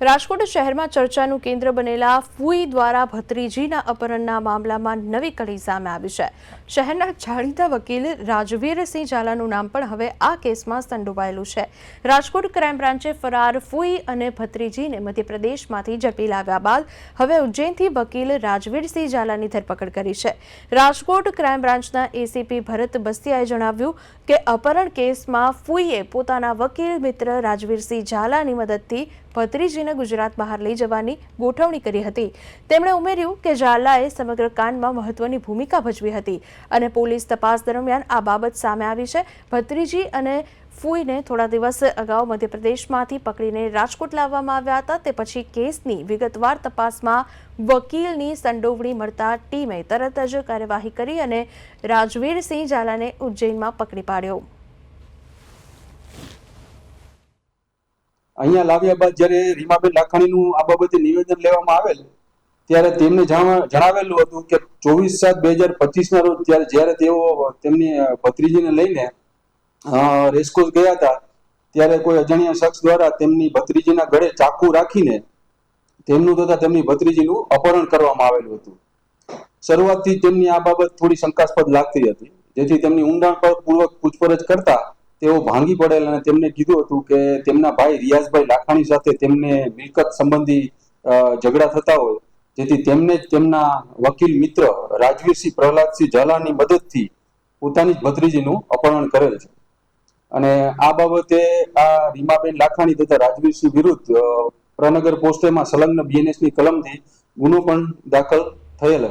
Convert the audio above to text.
રાજકોટ શહેરમાં ચર્ચાનું કેન્દ્ર બનેલા ફૂઈ દ્વારા ભત્રીજીના અપહરણના મામલામાં નવી કડી સામે આવી છે. શહેરના જાણીતા વકીલ રાજવીરસિંહ ઝાલાનું નામ પણ હવે આ કેસમાં સંડોવાયેલું છે. રાજકોટ ક્રાઇમ બ્રાન્ચે ફરાર ફૂઈ અને ભત્રીજીને મધ્યપ્રદેશમાંથી ઝડપી લાવ્યા બાદ હવે ઉજ્જૈનથી વકીલ રાજવીરસિંહ ઝાલાની ધરપકડ કરી છે. રાજકોટ ક્રાઇમ બ્રાન્ચના એસીપી ભરત બસ્તિયાએ જણાવ્યું કે અપહરણ કેસમાં ફૂઈએ પોતાના વકીલ મિત્ર રાજવીરસિંહ ઝાલાની મદદથી ભત્રીજીને ગુજરાત બહાર લઈ જવાની ગોઠવણી કરી હતી. તેમણે ઉમેર્યું કે ઝાલાએ સમગ્ર કાંડમાં મહત્વની ભૂમિકા ભજવી હતી અને પોલીસ તપાસ દરમિયાન આ બાબત સામે આવી છે. ભત્રીજી અને ફૂઈને થોડા દિવસ અગાઉ મધ્યપ્રદેશમાંથી પકડીને રાજકોટ લાવવામાં આવ્યા હતા. તે પછી કેસની વિગતવાર તપાસમાં વકીલની સંડોવણી મળતા ટીમે તરત જ કાર્યવાહી કરી અને રાજવીરસિંહ ઝાલાને ઉજ્જૈનમાં પકડી પાડ્યો. અહીંયા લાવ્યા બાદ જ્યારે રીમાબેન લાખાણીનું આ બાબતે નિવેદન લેવામાં આવેલ, ત્યારે તેમને જાણવા- જણાવેલું હતું કે ચોવીસ સાત બે હજાર પચીસના રોજ ત્યારે જ્યારે તેઓ તેમની ભત્રીજીને લઈને રેસકોર્સ ગયા હતા, ત્યારે કોઈ અજાણ્યા શખ્સ દ્વારા તેમની ભત્રીજીના ગળે ચાકુ રાખીને તેમનું તથા તેમની ભત્રીજીનું અપહરણ કરવામાં આવેલું હતું. શરૂઆતથી તેમની આ બાબત થોડી શંકાસ્પદ લાગતી હતી, જેથી તેમની ઊંડાણપૂર્વક પૂછપરછ કરતા તેઓ ભાંગી પડેલ અને તેમને કીધું હતું કે તેમના ભાઈ રિયાઝભાઈ લાખાણી સાથે તેમને મિલકત સંબંધી ઝઘડા થતા હોય. જેથી તેમને તેમના વકીલ મિત્ર રાજવીરસિંહ પ્રહલાદસિંહ ઝાલાની મદદથી પોતાની જ ભત્રીજીનું અપહરણ કરેલ છે. અને આ બાબતે આ રીમાબેન લાખાણી તથા રાજવીરસિંહ વિરુદ્ધ પ્રનગર પોસ્ટેમાં સંલગ્ન બીએનએસની કલમથી ગુનો પણ દાખલ થયેલ